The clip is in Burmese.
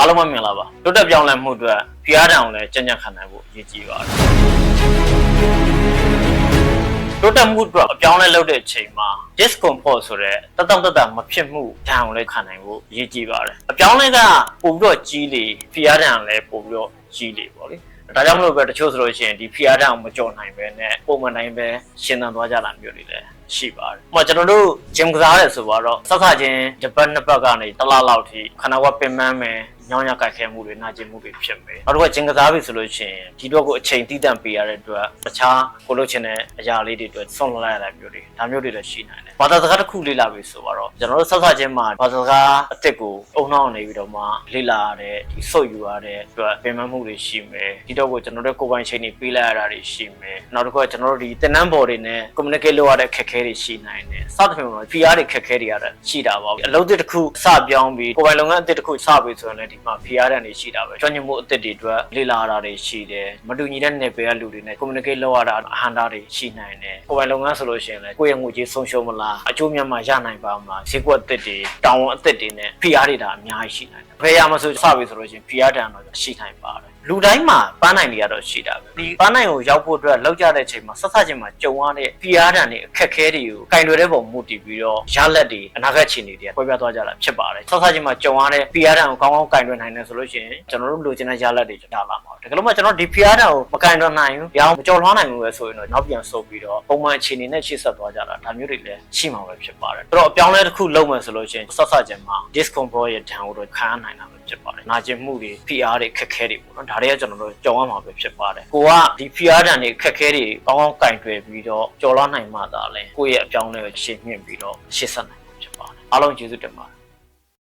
အားလုံးပဲမြင်လာပါတိုးတက်ပြောင်းလဲမှုအတွက်ဖျားတောင်လည်းကြံ့ကြံ့ခံနိုင်ဖို့အရေးကြီးပါတယ်တိုးတက်မှုအတွက်အပြောင်းလဲလုပ်တဲ့အချိန်မှာ discomfort ဆိုတဲ့တတောင့်တတမဖြစ်မှုဒဏ်ကိုလည်းခံနိုင်ဖို့အရေးကြီးပါတယ်အပြောင်းလဲကပို့ပြီးတော့ကြီးလေဖျားတောင်လည်းပို့ပြီးတော့ကြီးလေပေါ့လေဒါကြောင့်မလို့ပဲတချို့ဆိုလို့ရှိရင်ဒီဖီယာတောင်မကြော်နိုင်ပဲနဲ့ပုံမှန်တိုင်းပဲရှင်းသန်သွားကြတာမျိုးတွေလည်း ရှိပါတယ်။ဟိုကျွန်တော်တို့ဂျင်ကစားရဲဆိုတော့ဆက်ခချင်းတစ်ပတ်နှစ်ပတ်ကနေတစ်လလောက်ထိခန္ဓာကပင်ပန်းမယ်ညောင်းရကြိုက်ခဲမှုတွေနာကျင်မှုတွေဖြစ်မယ်။နောက်တစ်ခါဂျင်ကစားပြီဆိုလို့ရှိရင်ဒီတော့ကိုအချိန်တည်တံ့ပေးရတဲ့အတွက်တခြားကိုလို့ချင်တဲ့အရာလေးတွေအတွက်ဆွန့်လွတ်လိုက်ရတာမျိုးတွေဒါမျိုးတွေလည်းရှိနိုင်တယ်။ဘာသာစကားတစ်ခုလေ့လာပြီဆိုတော့ကျွန်တော်တို့ဆက်ခချင်းမှာဘာသာစကားအစ်စ်ကိုအုံနှောင်းနေပြီးတော့မှလေ့လာရတဲ့ဒီစုပ်ယူရတဲ့အတွက်ပင်ပန်းမှုတွေရှိမယ်။ဒီတော့ကိုကျွန်တော်တို့ကိုယ်ပိုင်ချိန်တွေပေးလိုက်ရတာတွေရှိမယ်။နောက်တစ်ခါကျွန်တော်တို့ဒီတင်နန်းဘော်တွေနဲ့ communicate လုပ်ရတဲ့ခက်ခဲတွေရှိနိုင်တယ်။စသဖြင့်တော့ PR တွေခက်ခဲတွေရတာရှိတာပါ။အလုပ်သစ်တစ်ခုစပြောင်းပြီးကိုယ်ပိုင်လုပ်ငန်းအသစ်တစ်ခုစပြီးဆိုရင်လည်းဒီမှာ PR တွေရှိတာပဲ။ကျွမ်းကျင်မှုအသစ်တွေအတွက်လေ့လာရတာတွေရှိတယ်။မတူညီတဲ့နယ်ပယ်ကလူတွေနဲ့ communicate လုပ်ရတာအဟန္တာတွေရှိနိုင်တယ်။ကိုယ်ပိုင်လုပ်ငန်းဆိုလို့ရှိရင်လည်းကိုယ့်ရဲ့ငွေကြေးဆုံးရှုံးမလားအကျိုးမြတ်မှရနိုင်ပါမလားဈေးကွက်အသစ်တွေတောင်းဝန်အသစ်တွေနဲ့ PR တွေဒါအများကြီးရှိနိုင်တယ်။ဘယ်ရမဆိုစပြီဆိုလို့ရှိရင် PR တန်တော့ရှိနိုင်ပါတယ်။ လူတိုင်းမှာပန်းနိုင်တွေကတော့ရှိတာပဲဒီပန်းနိုင်ကိုရောက်ဖို့အတွက်လောက်ကြတဲ့အချိန်မှာဆက်ဆက်ချင်းမှာကြုံရတဲ့ PR တန်တွေအခက်ခဲတွေကိုကင်တွေတဲ့ပုံမူတည်ပြီးတော့ရလက်တွေအနာဂတ်ခြေနေတွေကပွဲပြသွားကြတာဖြစ်ပါတယ်ဆက်ဆက်ချင်းမှာကြုံရတဲ့ PR တန်ကိုကောင်းကောင်းကင်တွေနိုင်တယ်ဆိုလို့ရှိရင်ကျွန်တော်တို့လိုချင်တဲ့ရလက်တွေရလာမှာတကယ်လို့မှကျွန်တော်ဒီ PR တန်ကိုမကင်တွေနိုင်ဘူးရအောင်မကြော်လွှားနိုင်ဘူးပဲဆိုရင်တော့နောက်ပြန်ဆုပ်ပြီးတော့ပုံမှန်အခြေအနေနဲ့ရှေ့ဆက်သွားကြတာဒါမျိုးတွေလည်းရှိမှာပဲဖြစ်ပါတယ်အဲ့တော့အပြောင်းလဲတစ်ခုလုပ်မယ်ဆိုလို့ရှိရင်ဆက်ဆက်ချင်းမှာ discomfort ရဲ့ဒဏ်ကိုတော့ခံရနိုင်တာပဲဖြစ်ပါတယ်။နာကျင်မှုတွေ PR တွေခက်ခဲတွေပေါ့နော်။ဒါတွေကကျွန်တော်တို့ကြော်ရမှာပဲဖြစ်ပါတယ်။ကိုကဒီ PR တန်တွေခက်ခဲတွေကောင်းကောင်းကင်တွယ်ပြီးတော့ကြော်လွှားနိုင်မှသာလဲကိုယ့်ရဲ့အပြောင်းလဲကိုရှင်းမြင့်ပြီးတော့ရှေ့ဆက်နိုင်မှာဖြစ်ပါတယ်။အားလုံးကျေးဇူးတင်ပါတယ်